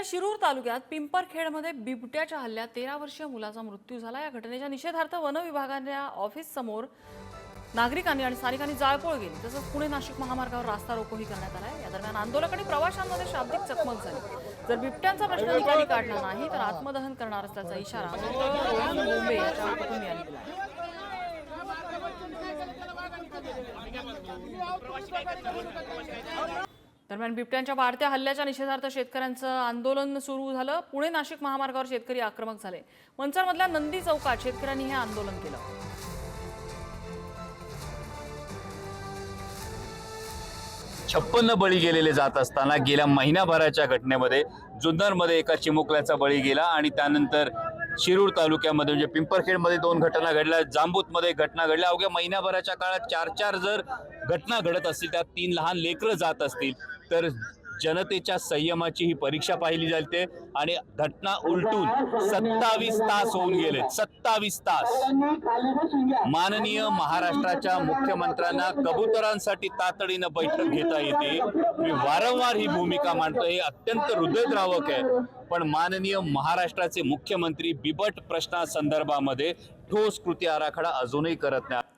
जिल्ह्याच्या शिरूर तालुक्यात पिंपरखेडमध्ये बिबट्याच्या हल्ल्यात तेरा वर्षीय मुलाचा मृत्यू झाला. या घटनेच्या निषेधार्थ वन विभागाच्या ऑफिस समोर नागरिकांनी आणि स्थानिकांनी जाळपोळ केली. तसंच पुणे नाशिक महामार्गावर रास्ता रोकोही करण्यात आला या दरम्यान आंदोलक आणि प्रवाशांमध्ये शाब्दिक चकमक झाली. जर बिबट्यांचा प्रश्न निकाली काढला नाही तर आत्मदहन करणार असल्याचा इशारा रोहन बोंबे याच्या कुटुंबियांनी दिला. आहे. दरम्यान बिबट्यांच्या वाढत्या हल्ल्याच्या निषेधार्थ शेतकऱ्यांचं आंदोलन सुरू झालं. पुणे नाशिक महामार्गावर शेतकरी आक्रमक झाले. मंचरमधल्या नंदी चौकात शेतकऱ्यांनी हे आंदोलन केलं. छप्पन्न बळी गेलेले जात असताना गेल्या महिन्याभराच्या घटनेमध्ये जुन्नरमध्ये एका चिमुकल्याचा बळी गेला आणि त्यानंतर शिरूर तालुक्यामध्ये म्हणजे पिंपरखेडमध्ये दोन घटना घडल्या. जांबूतमध्ये घटना घडल्या. अवघ्या महिन्याभराच्या काळात चार चार जर घटना घडत असतील त्यात तीन लहान लेकरं जात असतील तर जनतेच्या संयमाची ही परीक्षा पाहिली जाते आणि घटना उलटून सत्तावीस तास होऊन गेले. सत्तावीस तास. माननीय महाराष्ट्राच्या मुख्यमंत्र्यांना कबुतरांसाठी तातडीनं बैठक घेता येते. मी वारंवार ही भूमिका मांडतो हे अत्यंत हृदयद्रावक आहे. पण माननीय महाराष्ट्राचे मुख्यमंत्री बिबट प्रश्नासंदर्भामध्ये ठोस कृती आराखडा अजूनही करत नाही.